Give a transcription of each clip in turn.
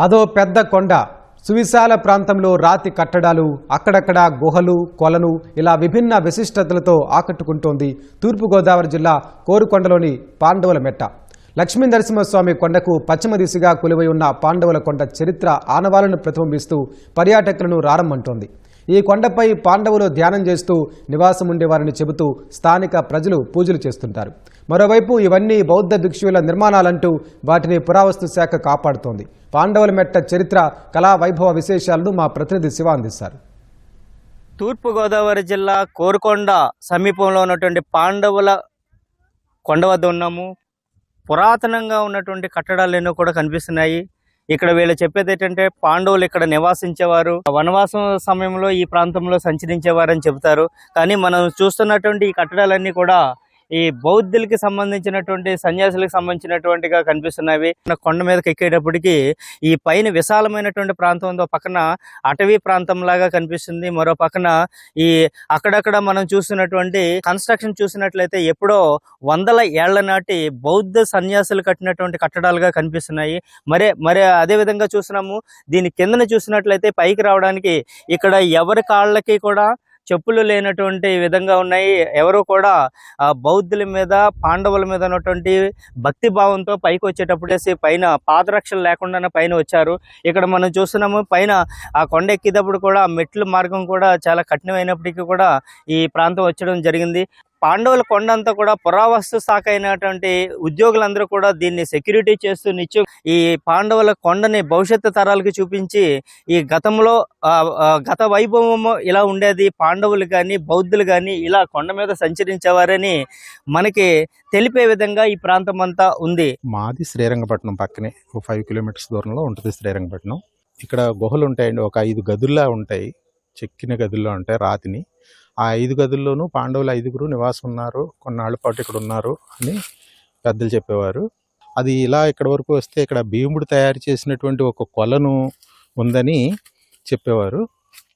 అదో పెద్ద కొండ. సువిశాల ప్రాంతంలో రాతి కట్టడాలు అక్కడక్కడ గుహలు కొలను ఇలా విభిన్న విశిష్టతలతో ఆకట్టుకుంటోంది తూర్పుగోదావరి జిల్లా కోరుకొండలోని పాండవుల మెట్ట. లక్ష్మీ నరసింహస్వామి కొండకు పశ్చిమ దిశగా కొలువై ఉన్న పాండవుల కొండ చరిత్ర ఆనవాలను ప్రతిబింబిస్తూ పర్యాటకులను రారమ్మంటోంది. ఈ కొండపై పాండవులు ధ్యానం చేస్తూ నివాసం ఉండేవారని చెబుతూ స్థానిక ప్రజలు పూజలు చేస్తుంటారు. మరోవైపు ఇవన్నీ బౌద్ధ భిక్షువుల నిర్మాణాలంటూ వాటిని పురావస్తు శాఖ కాపాడుతోంది. పాండవుల మెట్ట చరిత్ర కళా వైభవ విశేషాలను మా ప్రతినిధి శివ అందిస్తారు. తూర్పుగోదావరి జిల్లా కోరుకొండ సమీపంలో ఉన్నటువంటి పాండవుల కొండ వద్ద ఉన్నాము. పురాతనంగా ఉన్నటువంటి కట్టడాలు ఎన్నో కూడా కనిపిస్తున్నాయి. ఇక్కడ వీళ్ళు చెప్పేది ఏంటంటే పాండవులు ఇక్కడ నివాసించేవారు. వనవాసం సమయంలో ఈ ప్రాంతంలో సంచరించేవారని చెబుతారు. కానీ మనం చూస్తున్నటువంటి ఈ కట్టడాలన్నీ కూడా ఈ బౌద్ధులకి సంబంధించినటువంటి సన్యాసులకు సంబంధించినటువంటిగా కనిపిస్తున్నవి. కొండ మీదకి ఎక్కేటప్పటికి ఈ పైన విశాలమైనటువంటి ప్రాంతం ఉందో పక్కన అటవీ ప్రాంతం లాగా కనిపిస్తుంది. మరో పక్కన ఈ అక్కడక్కడ మనం చూస్తున్నటువంటి కన్స్ట్రక్షన్ చూసినట్లయితే ఎప్పుడో వందల ఏళ్ళ నాటి బౌద్ధ సన్యాసులు కట్టినటువంటి కట్టడాలుగా కనిపిస్తున్నాయి. మరే మరే అదే విధంగా చూస్తున్నాము. దీని కిందన చూసినట్లయితే పైకి రావడానికి ఇక్కడ ఎవరి కాళ్ళకి కూడా చెప్పులు లేనటువంటి విధంగా ఉన్నాయి. ఎవరు కూడా బౌద్ధుల మీద పాండవుల మీద ఉన్నటువంటి భక్తి భావంతో పైకి వచ్చేటప్పుడేసి పైన పాదరక్షలు లేకుండానే పైన వచ్చారు. ఇక్కడ మనం చూస్తున్నాము పైన ఆ కొండ ఎక్కేటప్పుడు కూడా మెట్లు మెట్ల మార్గం కూడా చాలా కఠినమైనప్పటికీ కూడా ఈ ప్రాంతం వచ్చడం జరిగింది. పాండవుల కొండ అంతా కూడా పురావస్తు శాఖ అయినటువంటి ఉద్యోగులందరూ కూడా దీన్ని సెక్యూరిటీ చేస్తూ నిత్యం ఈ పాండవుల కొండని భవిష్యత్తు తరాలకు చూపించి ఈ గతంలో గత వైభవం ఇలా ఉండేది. పాండవులు కానీ బౌద్ధులు కానీ ఇలా కొండ మీద సంచరించేవారని మనకి తెలిపే విధంగా ఈ ప్రాంతం అంతా ఉంది. మాది శ్రీరంగపట్నం పక్కనే. ఒక ఫైవ్ కిలోమీటర్స్ దూరంలో ఉంటుంది శ్రీరంగపట్నం. ఇక్కడ గుహలు ఉంటాయండి ఒక ఐదు గదుల్లా ఉంటాయి. చెక్కిన గదుల్లో ఉంటాయి రాతిని. ఆ ఐదు గదుల్లోనూ పాండవులు ఐదుగురు నివాసం ఉన్నారు కొన్నాళ్ళ పాటు ఇక్కడ ఉన్నారు అని పెద్దలు చెప్పేవారు. అది ఇలా ఇక్కడ వరకు వస్తే ఇక్కడ భీముడు తయారు చేసినటువంటి ఒక కొలను ఉందని చెప్పేవారు.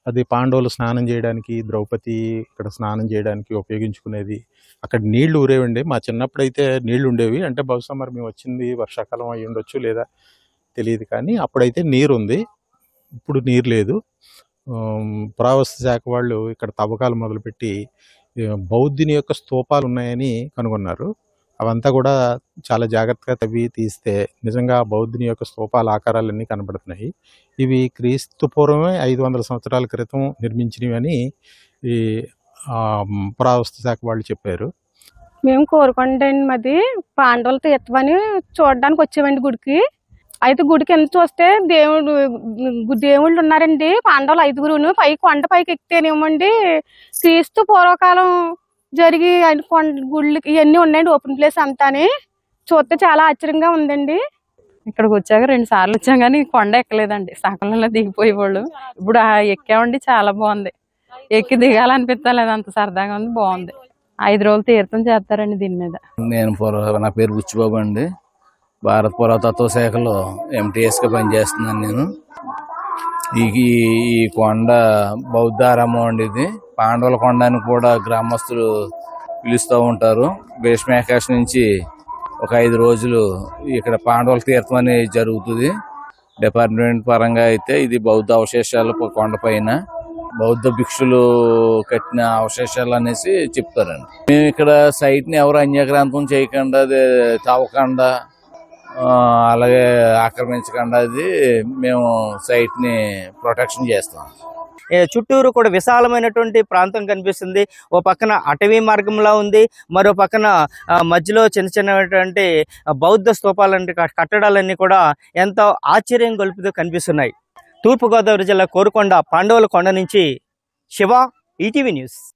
అది పాండవులు స్నానం చేయడానికి ద్రౌపది ఇక్కడ స్నానం చేయడానికి ఉపయోగించుకునేది. అక్కడ నీళ్ళు ఊరేవండి. మా చిన్నప్పుడు అయితే నీళ్ళు ఉండేవి. అంటే బహుశా మరి మేము వచ్చింది వర్షాకాలం అయ్యి ఉండొచ్చు లేదా తెలియదు కానీ అప్పుడైతే నీరు ఉంది ఇప్పుడు నీరు లేదు. పురావస్తు శాఖ వాళ్ళు ఇక్కడ తవ్వకాలు మొదలుపెట్టి బౌద్ధుని యొక్క స్తూపాలు ఉన్నాయని కనుగొన్నారు. అవంతా కూడా చాలా జాగ్రత్తగా తవ్వి తీస్తే నిజంగా బౌద్ధుని యొక్క స్తూపాల ఆకారాలన్నీ కనబడుతున్నాయి. ఇవి క్రీస్తు పూర్వమే ఐదు వందల సంవత్సరాల క్రితం నిర్మించినవి అని ఈ పురావస్తు శాఖ వాళ్ళు చెప్పారు. మేము కోరుకుంటే మాది పాండవుల తీర్థమని చూడడానికి వచ్చామండి గుడికి. అయితే గుడికి వెళ్ళి చూస్తే దేవుడు దేవుళ్ళు ఉన్నారండి. పాండవులు ఐదుగురును పై కొండ పైకి ఎక్కితేనేమండి క్రీస్తు పూర్వకాలం జరిగి ఆయన కొండ గుళ్ళకి ఇవన్నీ ఉన్నాయండి ఓపెన్ ప్లేస్ అంతాని. చూస్తే చాలా ఆశ్చర్యంగా ఉందండి. ఇక్కడికి వచ్చాక రెండు సార్లు వచ్చాం కానీ కొండ ఎక్కలేదండి. సకాలంలో దిగిపోయేవాళ్ళు ఇప్పుడు ఆ ఎక్కామండి చాలా బాగుంది. ఎక్కి దిగాలనిపించలేదు అంత సరదాగా ఉంది బాగుంది. ఐదు రోజులు తీర్థం చేస్తారండి దీని మీద. నేను నా పేరు బుచ్చిబాబు అండి. భారత పురాతత్వ శాఖలో ఎంటీఎస్గా పనిచేస్తున్నాను నేను. ఈ ఈ- కొండ బౌద్ధారామం అండి ఇది. పాండవుల కొండ అని కూడా గ్రామస్తులు పిలుస్తూ ఉంటారు. భీష్మేకాశ నుంచి ఒక ఐదు రోజులు ఇక్కడ పాండవుల తీర్థం అనేది జరుగుతుంది. డిపార్ట్మెంట్ పరంగా అయితే ఇది బౌద్ధ అవశేషాలు కొండపైన బౌద్ధ భిక్షులు కట్టిన అవశేషాలు అనేసి చెప్తారండి. మేము ఇక్కడ సైట్ని ఎవరు అన్యగ్రాంతం చేయకుండా అది తవ్వకుండా అలాగే ఆక్రమించకుండా అది మేము సైట్ని ప్రొటెక్షన్ చేస్తాం. చుట్టూరు కూడా విశాలమైనటువంటి ప్రాంతం కనిపిస్తుంది. ఓ పక్కన అటవీ మార్గంలా ఉంది. మరో పక్కన మధ్యలో చిన్న చిన్నటువంటి బౌద్ధ స్తూపాలంటే కట్టడాలన్నీ కూడా ఎంతో ఆశ్చర్యం గొలుపుతూ కనిపిస్తున్నాయి. తూర్పుగోదావరి జిల్లా కోరుకొండ పాండవుల కొండ నుంచి శివ ఈటీవీ న్యూస్.